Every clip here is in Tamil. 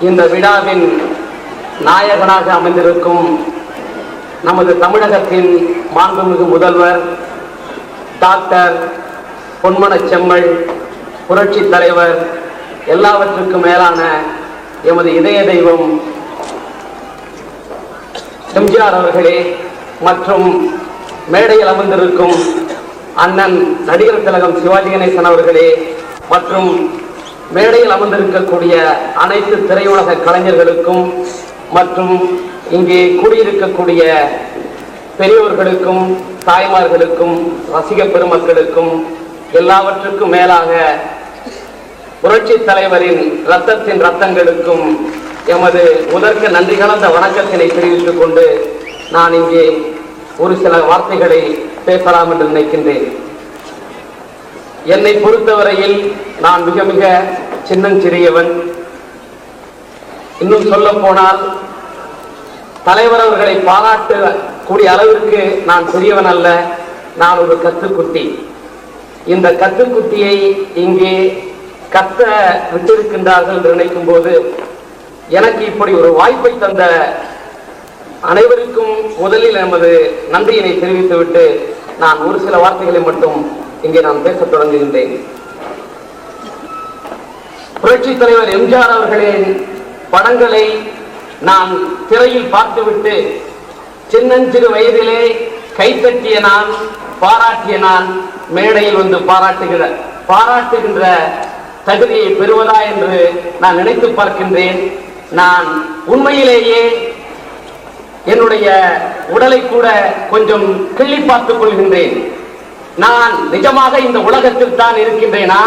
இந்த விழாவின் நாயகனாக அமைந்திருக்கும் நமது தமிழகத்தின் மாண்புமிகு முதல்வர் டாக்டர் பொன்மன செம்மல் புரட்சி தலைவர் எல்லாவற்றுக்கும் மேலான எமது இதய தெய்வம் எம்ஜிஆர் அவர்களே மற்றும் மேடையில் அமர்ந்திருக்கும் அண்ணன் நடிகர் திலகம் சிவாஜி கணேசன் அவர்களே மற்றும் மேடையில் அமர்ந்திருக்கக்கூடிய அனைத்து திரையுலக கலைஞர்களுக்கும் மற்றும் இங்கே கூடியிருக்கக்கூடிய பெரியோர்களுக்கும் தாய்மார்களுக்கும் ரசிக பெருமக்களுக்கும் எல்லாவற்றுக்கும் மேலாக புரட்சி தலைவரின் ரத்தத்தின் ரத்தங்களுக்கும் எமது உதற்க நன்றி கலந்த வணக்கத்தினை தெரிவித்துக் கொண்டு நான் இங்கே ஒரு சில வார்த்தைகளை பேசலாம் என்று நினைக்கின்றேன். என்னை பொறுத்தவரையில் நான் மிக மிக சின்னஞ்சிறியவன். இன்னும் சொல்ல போனால் தலைவர் அவர்களை பாராட்டக்கூடிய அளவிற்கு நான் சிறியவன் அல்ல நான் ஒரு கத்துக்குட்டி. இந்த கத்துக்குட்டியை இங்கே கத்த விட்டிருக்கின்றார்கள் என்று நினைக்கும் போது எனக்கு இப்படி ஒரு வாய்ப்பை தந்த அனைவருக்கும் முதலில் நமது நன்றியினை தெரிவித்துவிட்டு நான் ஒரு சில வார்த்தைகளை மட்டும் இங்கே நான் பேசத் தொடங்குகின்றேன். புரட்சி தலைவர் எம்ஜிஆர் அவர்களின் படங்களை நான் திரையில் பார்த்துவிட்டு சின்னஞ்சிறு வயதிலே கைத்தட்டிய நான் பாராட்டிய நான் மேடையில் வந்து பாராட்டுகிற பாராட்டுகின்ற தகுதியை பெறுவதா என்று நான் நினைத்து பார்க்கின்றேன். நான் உண்மையிலேயே என்னுடைய உடலை கூட கொஞ்சம் கிள்ளி பார்த்துக் கொள்கின்றேன். நான் நிஜமாக இந்த உலகத்தில் தான் இருக்கின்றேனா?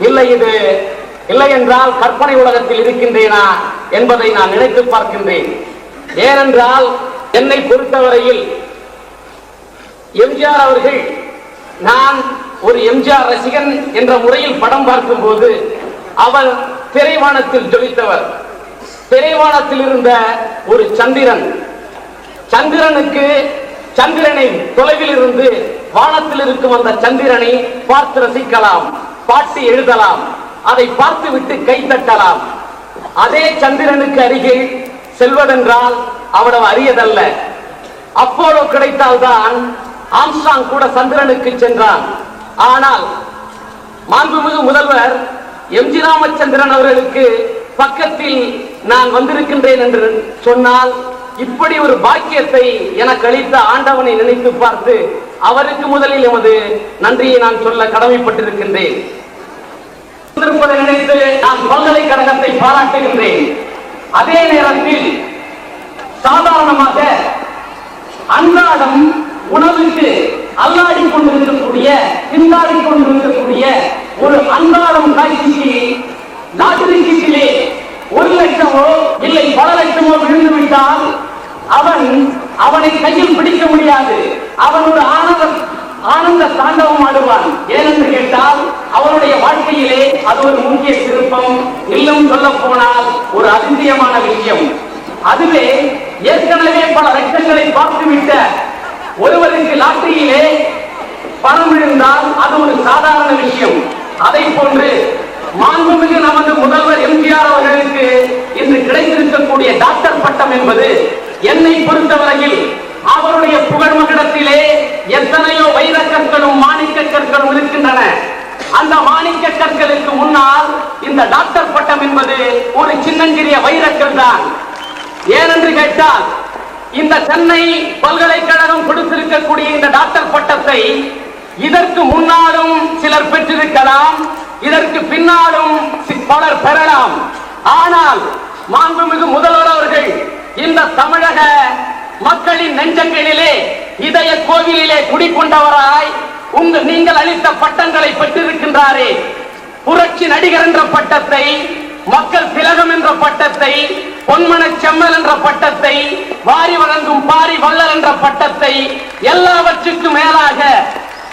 இல்லை இது இல்லை என்றால் கற்பனை உலகத்தில் இருக்கின்றேனா என்பதை நான் நினைத்து பார்க்கின்றேன். ஏனென்றால் என்னை பொறுத்தவரையில் எம்ஜிஆர் அவர்கள் நான் ஒரு எம்ஜிஆர் ரசிகன் என்ற முறையில் படம் பார்க்கும் போது அவர் திரைவானத்தில் ஜொலித்தவர். திரைவானத்தில் இருந்த ஒரு சந்திரன். சந்திரனுக்கு சந்திரனை தொலைவில் இருந்து வானத்தில் இருக்கும் அந்த சந்திரனை பார்த்து ரசிக்கலாம் பாட்டு எழுதலாம். அதை பார்த்து விட்டு கை தட்டலாம். அதே சந்திரனுக்கு அருகே செல்வதென்றால் அவ்வளவு அரியதல்ல. அப்போலோ கிடைத்தால்தான் ஆம்ஸ்டாங் கூட சந்திரனுக்கு சென்றான். ஆனால் மாண்புமிகு முதல்வர் எம். ஜி. ராமச்சந்திரன் அவர்களுக்கு பக்கத்தில் நான் வந்திருக்கின்றேன் என்று சொன்னால் இப்படி ஒரு பாக்கியத்தை எனக்கு அளித்த ஆண்டவனை நினைத்து பார்த்து அவருக்கு முதலில் எமது நன்றியை நான் சொல்ல கடமைப்பட்டிருக்கின்றேன். வந்திருப்பதை நினைத்து நான் பல்கலைக்கழகத்தை பாராட்டுகின்றேன். அதே நேரத்தில் சாதாரணமாக அன்றாடம் உணவுக்கு அல்லாடி கொண்டிருக்கக்கூடிய திண்டாடி கொண்டிருக்கக்கூடிய ஒரு அன்றாடம் காட்சிக்கு லாட்டரி சீட்டிலே ஒரு லட்சமோ இல்லை பல லட்சமோ விழுந்து விட்டால் அவன் அவனை கையில் பிடிக்க முடியாது. அவன் ஒரு ஆனந்த ஆனந்த தாண்டவம் ஆடுவான். ஏனென்று கேட்டால் அவருடைய வாழ்க்கையிலே அது ஒரு முக்கிய திருப்பம் இன்னும் சொல்ல போனால் ஒரு அதிசயமான விஷயம். அதுவே ஏற்கனவே பல லட்சங்களை பார்த்துவிட்ட ஒருவருக்கு லாட்டரியிலே பணம் விழுந்தால் அது ஒரு சாதாரண விஷயம். அதை போன்று மாண்புமிகு நமது முதல்வர் எம்ஜிஆர் அவர்களுக்கு இன்று கிடைத்திருக்கக்கூடிய டாக்டர் பட்டம் என்பது என்னை பொறுத்தவரையில் அவருடைய புகழ் மகடத்திலே எத்தனையோ வைரக்கற்களும் மாணிக்க கற்களும் இருக்கின்றன. அந்த மாணிக்க கற்களுக்கு முன்னால் இந்த டாக்டர் பட்டம் என்பது ஒரு சின்னஞ்சிறிய வைரக்கல் தான். ஏனென்று கேட்டால் இந்த சென்னை பல்கலைக்கழகம் கொடுத்திருக்கக்கூடிய இந்த டாக்டர் பட்டத்தை இதற்கு முன்னாலும் சிலர் பெற்றிருக்கலாம் இதற்கு பின்னாலும் சி- பலர் பெறலாம். ஆனால் மாண்புமிகு முதல்வர் அவர்கள் இந்த தமிழக மக்களின் நெஞ்சங்களிலே இதய கோவிலிலே குடிக்கொண்டவராய் உங்க நீங்கள் அளித்த பட்டங்களை பெற்றிருக்கின்றாரே. புரட்சி நடிகர் என்ற பட்டத்தை மக்கள் திலகம் என்ற பட்டத்தை பொன்மன செம்மல் என்ற பட்டத்தை வாரி வழங்கும் பாரி வள்ளல் என்ற பட்டத்தை எல்லாவற்றுக்கும் மேலாக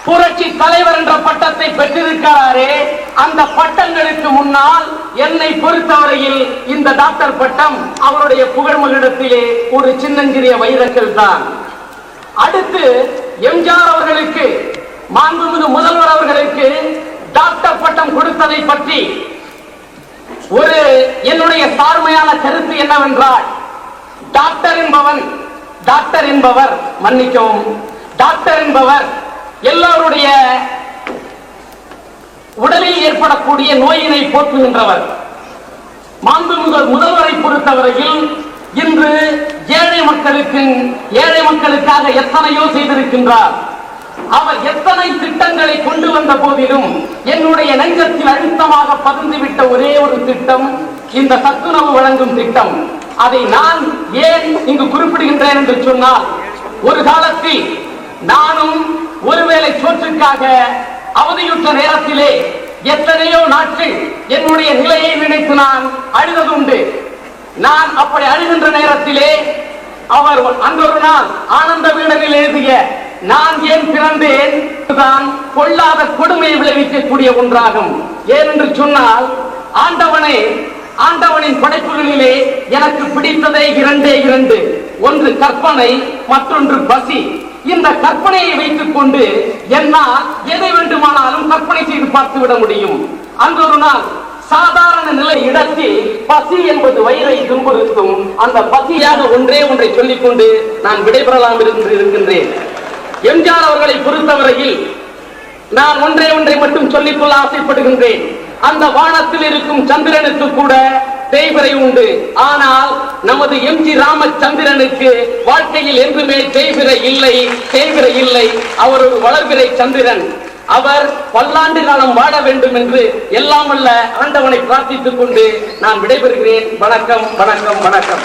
புரட்சி தலைவர் என்ற பட்டத்தை பெற்றிருக்கிறாரே. அந்த பட்டங்களுக்கு முன்னால் என்னை பொறுத்தவரையில் இந்த டாக்டர் பட்டம் அவருடைய புகழ்மகிடத்திலே ஒரு சின்னஞ்சிறிய வைரக்கல் தான். அடுத்து எம்ஜிஆர் அவர்களுக்கு மாண்புமிகு முதல்வர் அவர்களுக்கு டாக்டர் பட்டம் கொடுத்ததை பற்றி ஒரு என்னுடைய தாழ்மையான கருத்து என்னவென்றால் டாக்டர் என்பவன் டாக்டர் என்பவர் மன்னிக்கவும். டாக்டர் என்பவர் எல்லோருடைய உடலில் ஏற்படக்கூடிய நோயினை போக்குகின்றவர் மாண்புமிகு முதல்வரை பொறுத்தவரையில் இன்று ஏழை மக்களுக்கு ஏழை மக்களுக்காக எத்தனையோ செய்திருக்கின்றார். அவர் எத்தனை திட்டங்களை கொண்டு வந்த போதிலும் என்னுடைய நெஞ்சத்தில் அழுத்தமாக பதிந்துவிட்ட ஒரே ஒரு திட்டம் இந்த சத்துணவு வழங்கும் திட்டம். அதை நான் ஏன் இங்கு குறிப்பிடுகின்றேன் என்று சொன்னால் ஒரு காலத்தில் நானும் ஒருவேளை சோற்றுக்காக அவதியுற்ற நேரத்திலே எத்தனையோ நாட்கள் என்னுடைய நிலையை நினைத்து நான் அழுததுண்டு நான் அப்படி அழுகின்ற நேரத்திலே அவர் அன்றொரு நாள் ஆனந்த வீடனில் எழுதிய நான் ஏன் பிறந்தேன்? தான் கொள்ளாத கொடுமையை விளைவிக்கக்கூடிய ஒன்றாகும். ஏனென்று சொன்னால் ஆண்டவனே ஆண்டவனின் படைப்புகளிலே எனக்கு பிடித்ததே இரண்டே இரண்டு. ஒன்று கற்பனை மற்றொன்று பசி. இந்த கற்பனையை வைத்துக் கொண்டு என்னால் எதை வேண்டுமானாலும் கற்பனை செய்து பார்த்து விட முடியும். அன்று ஒரு நாள் சாதாரண நிலை இடத்தில் பசி என்பது வயிறை துன்புறுத்தும் அந்த பசியாக ஒன்றே ஒன்றை சொல்லிக் கொண்டு நான் விடைபெறலாம் என்று இருக்கின்றேன். எம்ஜிஆர் அவர்களை பொறுத்தவரையில் நான் ஒன்றே ஒன்றை மட்டும் சொல்லிக்கொள்ள ஆசைப்படுகின்றேன். அந்த வானத்தில் இருக்கும் சந்திரனுக்கு கூட தேய்பிறை உண்டு. ஆனால் நமது எம் ஜி ராமச்சந்திரனுக்கு வாழ்க்கையில் என்றுமே தேய்பிறை இல்லை தேய்பிறை இல்லை. அவர் ஒரு சந்திரன். அவர் பல்லாண்டு காலம் வாழ வேண்டும் என்று எல்லாம் அல்ல ஆண்டவனை பிரார்த்தித்துக் கொண்டு நான் விடைபெறுகிறேன். வணக்கம் வணக்கம் வணக்கம்.